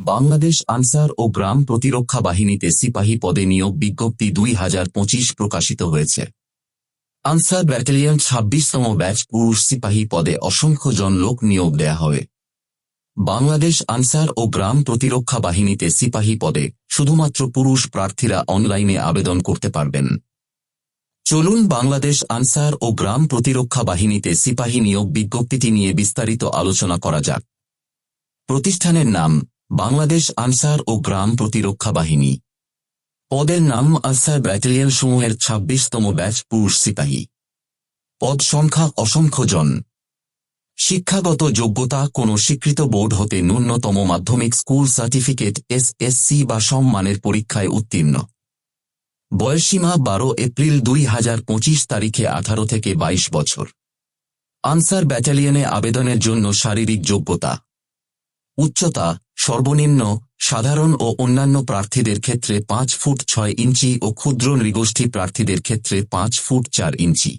বাংলাদেশ আনসার ও গ্রাম প্রতিরক্ষা বাহিনীতে সিপাহী পদে নিয়োগ বিজ্ঞপ্তি দুই হাজার পঁচিশ প্রকাশিত হয়েছে। আনসার ব্যাটালিয়ন ছাব্বিশতম ব্যাচ পুরুষ সিপাহী পদে অসংখ্য জন লোক নিয়োগ দেয়া হবে। বাংলাদেশ আনসার ও গ্রাম প্রতিরক্ষা বাহিনীতে সিপাহী পদে শুধুমাত্র পুরুষ প্রার্থীরা অনলাইনে আবেদন করতে পারবেন। চলুন বাংলাদেশ আনসার ও গ্রাম প্রতিরক্ষা বাহিনীতে সিপাহী নিয়োগ বিজ্ঞপ্তিটি নিয়ে বিস্তারিত আলোচনা করা যাক। প্রতিষ্ঠানের নাম বাংলাদেশ আনসার ও গ্রাম প্রতিরক্ষা বাহিনী। পদের নাম আনসার ব্যাটালিয়ন সমূহের ছাব্বিশতম ব্যাচ পুরুষ সিপাহী। পদ সংখ্যা অসংখ্য জন। শিক্ষাগত যোগ্যতা কোনো স্বীকৃত বোর্ড হতে ন্যূনতম মাধ্যমিক স্কুল সার্টিফিকেট এসএসসি বা সম্মানের পরীক্ষায় উত্তীর্ণ। বয়সীমা বারো এপ্রিল দুই হাজার পঁচিশ তারিখে আঠারো থেকে ২২ বছর। আনসার ব্যাটালিয়নে আবেদনের জন্য শারীরিক যোগ্যতা। উচ্চতা, সর্বনিম্ন, সাধারণ ও অন্যান্য প্রার্থীদের ক্ষেত্রে পাঁচ ফুট ছয় ইঞ্চি ও ক্ষুদ্র নৃগোষ্ঠী প্রার্থীদের ক্ষেত্রে পাঁচ ফুট চার ইঞ্চি।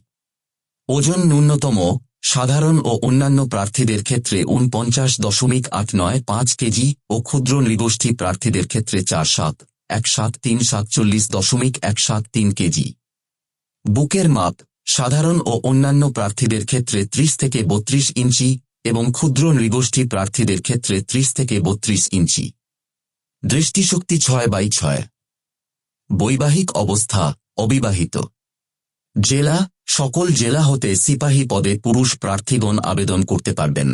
ওজন ন্যূনতম, সাধারণ ও অন্যান্য প্রার্থীদের ক্ষেত্রে উনপঞ্চাশ দশমিক আট নয় পাঁচ কেজি ও ক্ষুদ্র নৃগোষ্ঠী প্রার্থীদের ক্ষেত্রে চার সাত, এক সাত তিন সাতচল্লিশ দশমিক এক সাত তিন কেজি। বুকের মাপ, সাধারণ ও অন্যান্য প্রার্থীদের ক্ষেত্রে ত্রিশ থেকে বত্রিশ ইঞ্চি এবং ক্ষুদ্র নৃগোষ্ঠী প্রার্থীদের ক্ষেত্রে ত্রিশ থেকে বত্রিশ ইঞ্চি। দৃষ্টিশক্তি ছয় বাই ছয়। বৈবাহিক অবস্থা অবিবাহিত। জেলা, সকল জেলা হতে সিপাহী পদে পুরুষ প্রার্থীগণ আবেদন করতে পারবেন।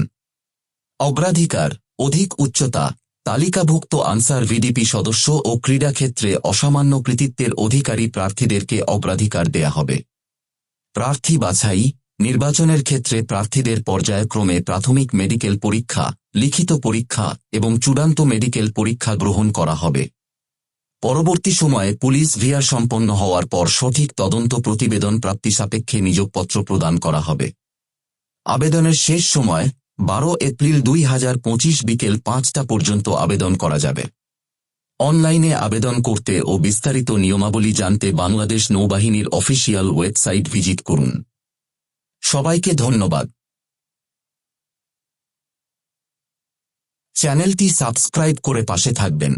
অগ্রাধিকার, অধিক উচ্চতা, তালিকাভুক্ত আনসার ভিডিপি সদস্য ও ক্রীড়াক্ষেত্রে অসামান্য কৃতিত্বের অধিকারী প্রার্থীদেরকে অগ্রাধিকার দেয়া হবে। প্রার্থী বাছাই নির্বাচনের ক্ষেত্রে প্রার্থীদের পর্যায়ক্রমে প্রাথমিক মেডিকেল পরীক্ষা, লিখিত পরীক্ষা এবং চূড়ান্ত মেডিকেল পরীক্ষা গ্রহণ করা হবে। পরবর্তী সময়ে পুলিশ ভিআর সম্পন্ন হওয়ার পর সঠিক তদন্ত প্রতিবেদন প্রাপ্তি সাপেক্ষে নিয়োগপত্র প্রদান করা হবে। আবেদনের শেষ সময় বারো এপ্রিল দুই হাজার পঁচিশ বিকেল পাঁচটা পর্যন্ত আবেদন করা যাবে। অনলাইনে আবেদন করতে ও বিস্তারিত নিয়মাবলী জানতে বাংলাদেশ নৌবাহিনীর অফিসিয়াল ওয়েবসাইট ভিজিট করুন। সবাইকে ধন্যবাদ। চ্যানেলটি সাবস্ক্রাইব করে পাশে থাকবেন।